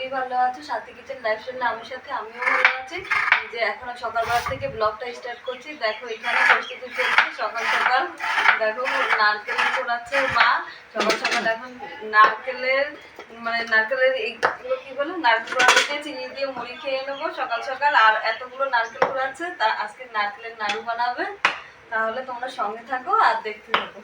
সকলেই ভালো আছো, সাথী কিচেন লাইফ স্টাইলে আমার সাথে, আমিও ভালো আছি। যে এখন সকালবেলা থেকে ব্লগটা স্টার্ট করছি। দেখো, এখানে প্রস্তুতি চলছে। সকাল সকাল দেখো, নারকেল কোড়াচ্ছে মা। সকাল সকাল এখন নারকেলের মানে নারকেলের এইগুলো কি বলে? নারকেল দিয়ে চিনি দিয়ে মুড়ি খেয়ে নেব সকাল সকাল। আর এতগুলো নারকেল কোড়াচ্ছে তা আজকে নারকেলের নাড়ু বানাবে। তাহলে তোমরা সঙ্গে থাকো আর দেখতে থাকো।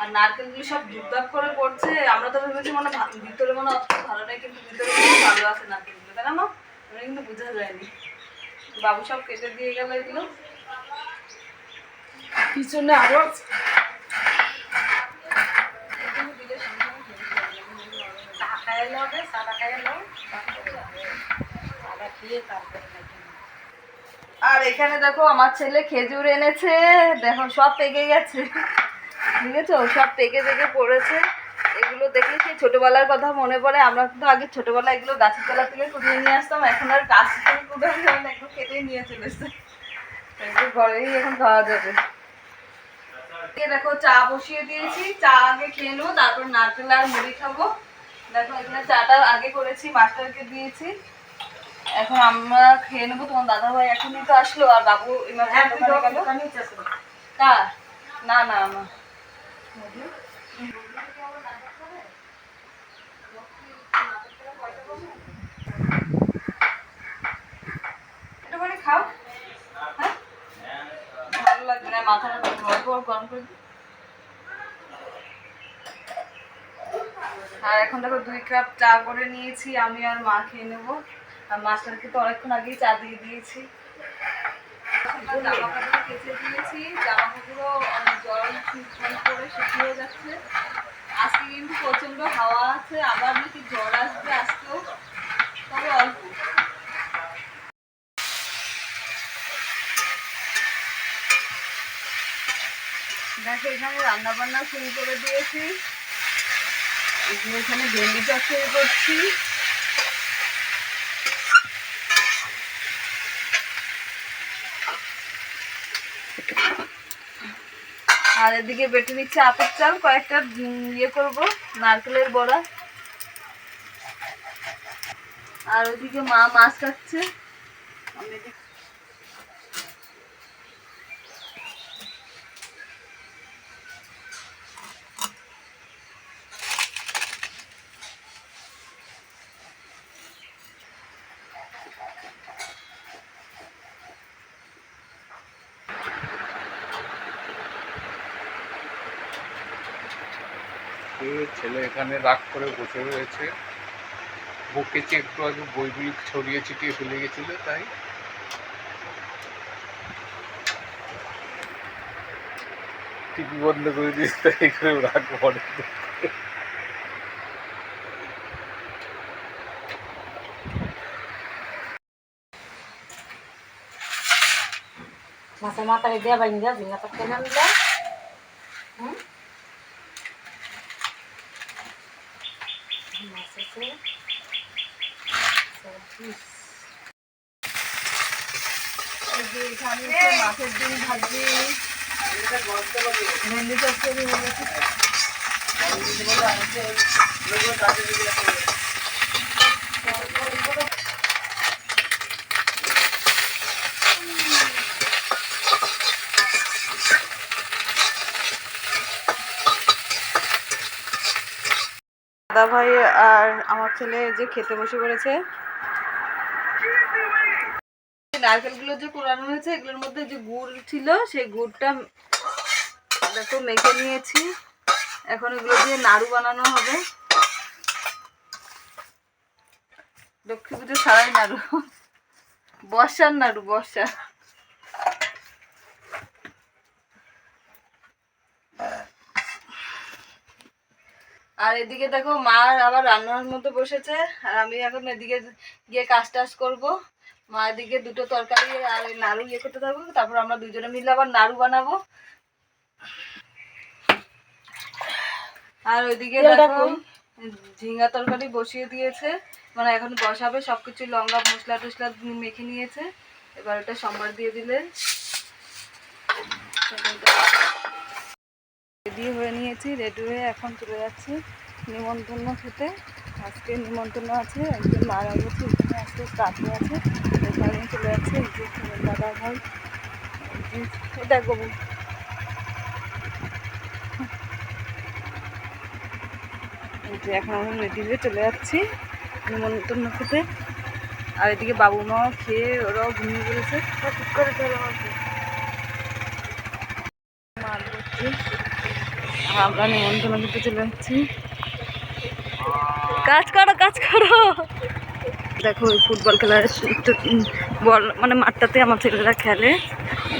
আর নারকেলগুলো সব ধুপধাপ করে পড়ছে। আমরা তো ভেবেছি মনে ভিতরে মনে অত ভালো নেই কিন্তু ভিতরে ভালো আছে নারকেলগুলো। তাই না মা? আমরা কিন্তু বোঝা যায়নি। বাবু সব কেটে দিয়ে গেল এগুলো। পিছনে আরও খাইয়ে লবে সাদা লও। সাদা খেয়ে তারপরে আর এখানে দেখো আমার ছেলে খেজুর এনেছে। দেখো, সব পেকে গেছে। বুঝেছ? সব পেকে পেকে পড়েছে। এগুলো দেখে সেই ছোটবেলার কথা মনে পড়ে। আমরা কিন্তু আগে ছোটবেলায় এগুলো গাছের তলা থেকে কুড়িয়ে নিয়ে আসতাম। এখন আর গাছ থেকে না, এগুলো কেটেই নিয়ে চলে এগুলো ঘরেই এখন খাওয়া যাবে। দেখো, চা বসিয়ে দিয়েছি। চা আগে খেয়ে নেব, তারপর নারকেল আর মুড়ি খাব। দেখো, এখানে চাটা আগে করেছি, মাস্টারকে দিয়েছি। এখন আমরা খেয়ে নেব তোমার দাদা ভাই এখনই তো আসলো আর বাবু হ্যাঁ কর। না না আমার খাও। হ্যাঁ? ভালো লাগবে না মাথাটা গরম করে দিই। আর এখন দেখো দুই কাপ চা করে নিয়েছি আমি আর মা খেয়ে নেব। আর মাস্টারকে তো অনেকক্ষণ আগেই চা দিয়ে দিয়েছি। জামা কাপড় কেচে দিয়েছি জামা জল করে শুকিয়ে যাচ্ছে। আজকে কিন্তু প্রচণ্ড হাওয়া আছে, আবার নাকি আসবে তবে অল্প। দেখো, এখানে রান্না বান্না শুরু করে দিয়েছি। এখানে ভেন্ডি চচ্চড়ি করছি। আর এদিকে বেটে নিচ্ছে আপের চাল, কয়েকটা ইয়ে করব, নারকেলের বড়া। আর ওদিকে মা মাছ কাটছে আমি এদিকে ছেলে এখানে রাগ করে বসে রয়েছে। বকেছে একটু আগে বইগুলি ছড়িয়ে ছিটিয়ে ফেলে গেছিল, তাই। টিভি বন্ধ করে দিয়েছে তাই করে রাগ পড়ে মাছের মাথায় দিয়ে বাইন দিয়া ঝিঙ্গা তো কেনে নিলে হুম মাছ আছে চব্বিশ এই যে এখানে হচ্ছে মাছের ডিম ভাজি। ভেন্ডি চচ্চড়ি দাদা ভাই আর আমার ছেলে যে খেতে বসে পড়েছে। নারকেলগুলো যে কোরানো হয়েছে, এগুলোর মধ্যে যে গুড় ছিল, সেই গুড়টা দেখো মেখে নিয়েছি। এখন এগুলো দিয়ে নাড়ু বানানো হবে। লক্ষ্মী পুজো ছাড়াই নাড়ু। বর্ষার নাড়ু, বর্ষা। আর এদিকে দেখো মা আবার রান্নার মতো বসেছে আর আমি এখন এদিকে গিয়ে কাজ টাজ করব। মা এদিকে দুটো তরকারি আর নাড়ু ইয়ে করতে থাকব তারপর আমরা দুজনে মিলে আবার নাড়ু বানাবো। আর ওইদিকে দেখো। ঝিঙ্গা তরকারি বসিয়ে দিয়েছে মানে এখন বসাবে সবকিছু লঙ্কা মশলা টসলা মেখে নিয়েছে। এবার এটা সম্বার দিয়ে দিলে। রেডি হয়ে নিয়েছি রেডি হয়ে এখন চলে যাচ্ছি নিমন্ত্রণ খেতে। আজকে নিমন্ত্রণ আছে একজন মারা গেছে এখানে আজকে কাজে আছে এখানে চলে যাচ্ছে দাদা ভাই। এটা গবু এখন আমরা রেডি হয়ে চলে যাচ্ছি নিমন্ত্রণ খেতে। আর এদিকে বাবু মাও খেয়ে ওরাও ঘুমিয়ে পড়েছে। ঠিক করে চলে আমাকে। মার করছি আর আমরা নিমন্ত্রণ চলে যাচ্ছি। কাজ কাজ করো। দেখো ফুটবল খেলার মানে মাঠটাতে আমার ছেলেরা খেলে।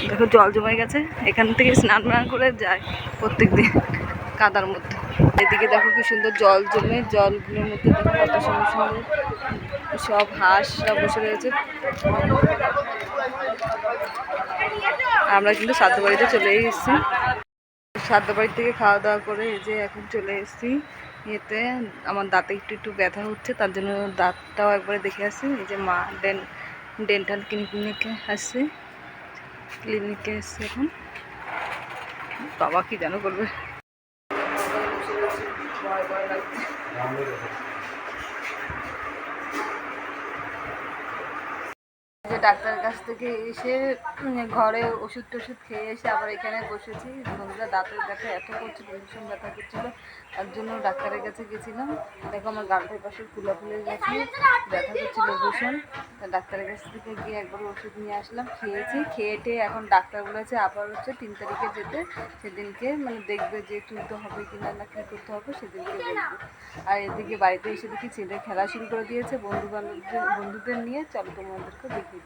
দেখো জল জমে গেছে, এখান থেকে স্নান টান করে যায় প্রত্যেক দিন কাদার মধ্যে। এদিকে দেখো কি সুন্দর জল জমে, জলগুলোর মধ্যে দেখো কত সুন্দর সুন্দর সব হাঁসরা বসে রয়েছে। আমরা কিন্তু সাধ্য বাড়িতে চলে এসেছি। বাড়ি থেকে খাওয়া দাওয়া করে এই যে এখন চলে এসেছি। ইয়েতে আমার দাঁতে একটু একটু ব্যথা হচ্ছে, তার জন্য দাঁতটাও একবারে দেখে আসি। এই যে মা ডেন, ডেন্টাল ক্লিনিকে আসছে, ক্লিনিকে এসছে এখন। বাবা কি যেন করবে। যে ডাক্তারের কাছ থেকে এসে ঘরে ওষুধ টষুধ খেয়ে এসে আবার এখানে বসেছি। বন্ধুরা দাঁতের ব্যথা এত করছিল ভীষণ ব্যথা করছিল। তার জন্য ডাক্তারের কাছে গেছিলাম। দেখো আমার গালটার পাশে ফুলা ফুলে গেছে, ব্যথা করছিল ভীষণ। তা ডাক্তারের কাছ থেকে গিয়ে একবার ওষুধ নিয়ে আসলাম, খেয়েছি। খেয়ে টেয়ে এখন ডাক্তার বলেছে আবার হচ্ছে তিন তারিখে যেতে। সেদিনকে মানে দেখবে যে তুলতে হবে কি না না কী করতে হবে, সেদিনকে দেখবে। আর এদিকে বাড়িতে এসে দেখি ছেলে খেলা শুরু করে দিয়েছে। বন্ধু বান্ধবদের বন্ধুদের নিয়ে, চলো তোমাদেরকে দিই।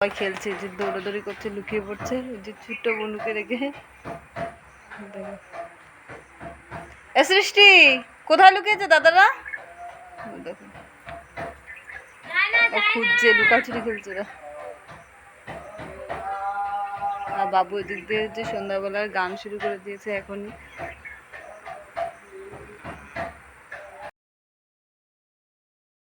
সবাই খেলছে, যে দৌড়াদৌড়ি করছে, লুকিয়ে পড়ছে। যে ছোট্ট বন্ধুকে রেখে। এ সৃষ্টি, কোথায় লুকিয়েছে দাদারা? খুঁজছে লুকাচুরি খেলছে ওরা আর বাবু এদিক দিয়ে যে সন্ধ্যাবেলার গান শুরু করে দিয়েছে এখনই।